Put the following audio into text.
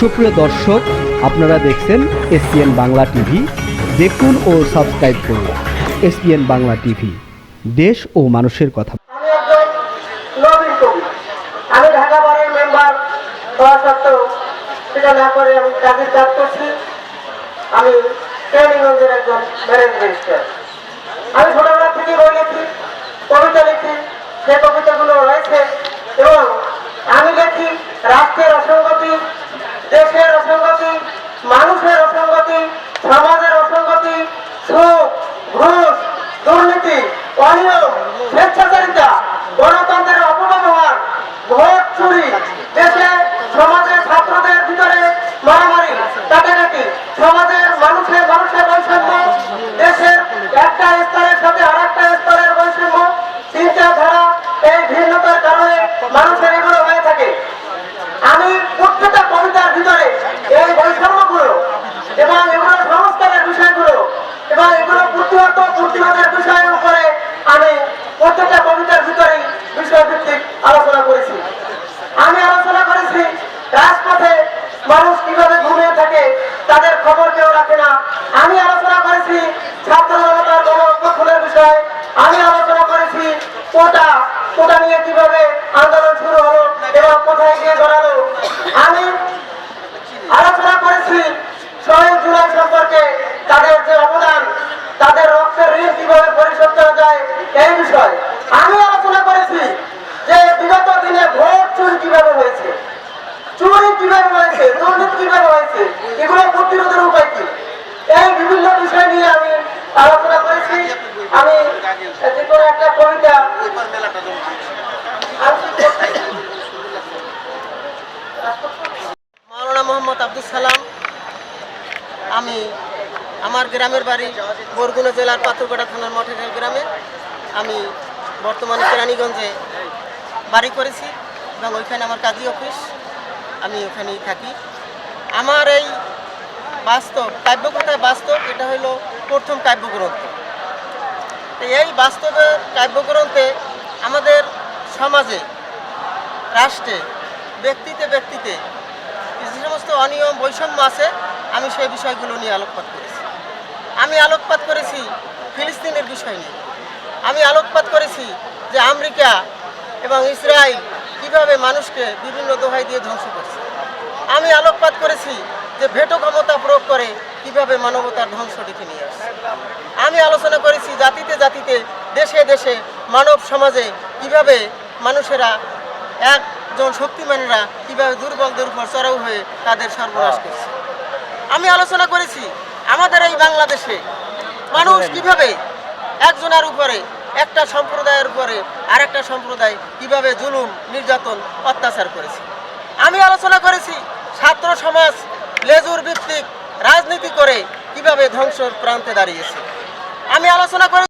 সুপ্রিয় দর্শক, আপনারা দেখছেন এসপিএন বাংলা টিভি। দেখুন ও সাবস্ক্রাইব করুন এসপিএন বাংলা টিভি। দেশ ও মানুষের কথা। আমি ছোটবেলা থেকে বই ঘুষ, দুর্নীতি অনিয়ম স্বেচ্ছাচারিতা, গণতন্ত্রের অপব্যবহার, ভোট চুরি, দেশে সমাজের ছাত্রদের ভিতরে মারামারি, কাটাকাটি, সমাজের মানুষের মানুষের বৈষম্য, দেশের একটা স্তরের সাথে আর একটা স্তরের বৈষম্য চিন্তাধারা এই ভিন্নতার কারণে মানুষের এগুলো হয়ে থাকে। আমি প্রত্যেকটা কবিতার ভিতরে এই বৈষম্যগুলো এবং এগুলো সংস্কারের বিষয়গুলো এবং এগুলো প্রতিহত প্রতিবাদের বিষয়ের উপরে আমি প্রত্যেকটা কবিতার ভিতরেই বিষয়ভিত্তিক আলোচনা করেছি আমি আলোচনা করেছি রাজপথে মানুষ কীভাবে ঘুমিয়ে থাকে তাদের খবর কেউ রাখে না। আমি আলোচনা করেছি ছাত্র জনতার গণঅভ্যুত্থানের বিষয়। আমি আলোচনা করেছি কোটা কোটা নিয়ে কীভাবে আন্দোলন শুরু হলো এবং কোথায় গিয়ে দাঁড়াল আমি আলোচনা করেছি শহীদ জুলাই সম্পর্কে তাদের যে অবদান তাদের রক্তের ঋণ কীভাবে পরিশোধ করা যায় এই বিষয় আমি আলোচনা করেছি যে বিগত দিনে ভোট চুরি কীভাবে হয়েছে চুরি কীভাবে হয়েছে দুর্নীতি কীভাবে হয়েছে এগুলো প্রতিরোধের উপায় কি এই বিভিন্ন বিষয় নিয়ে আমি আলোচনা করেছি আমি যে কোনো একটা কবিতা মাওলানা মোহাম্মদ আব্দুল সালাম। আমি আমার গ্রামের বাড়ি বরগুনা জেলার পাথরপাড়া থানার মঠের গ্রামে আমি বর্তমানে কেরানীগঞ্জে বাড়ি করেছি এবং ওইখানে আমার কাজী অফিস, আমি ওখানেই থাকি। আমার এই বাস্তব কাব্যকথায় বাস্তব এটা হলো প্রথম কাব্যগ্রন্থ। এই বাস্তবের কাব্যগ্রন্থে আমাদের সমাজে, রাষ্ট্রে, ব্যক্তিতে ব্যক্তিতে যে সমস্ত অনিয়ম, বৈষম্য আছে, আমি সেই বিষয়গুলো নিয়ে আলোকপাত করেছি। আমি আলোকপাত করেছি ফিলিস্তিনের বিষয় নিয়ে। আমি আলোকপাত করেছি যে আমেরিকা এবং ইসরায়েল কীভাবে মানুষকে বিভিন্ন দোহাই দিয়ে ধ্বংস করছে। আমি আলোকপাত করেছি যে ভেটো ক্ষমতা প্রয়োগ করে কীভাবে মানবতার ধ্বংস ডেকে নিয়ে আসছে। আমি আলোচনা করেছি জাতিতে জাতিতে, দেশে দেশে, মানব সমাজে কীভাবে মানুষেরা একজন শক্তিমানেরা কীভাবে দুর্বলদের উপর চড়াও হয়ে তাদের সর্বনাশ করছে। আমি আলোচনা করেছি আমাদের এই বাংলাদেশে মানুষ কীভাবে একজনের উপরে একটা সম্প্রদায়ের উপরে আরেকটা সম্প্রদায় কীভাবে জুলুম নির্যাতন অত্যাচার করেছে। আমি আলোচনা করেছি ছাত্র সমাজ লেজুর ভিত্তিক রাজনীতি করে কীভাবে ধ্বংসর প্রান্তে দাঁড়িয়েছে। আমি আলোচনা করে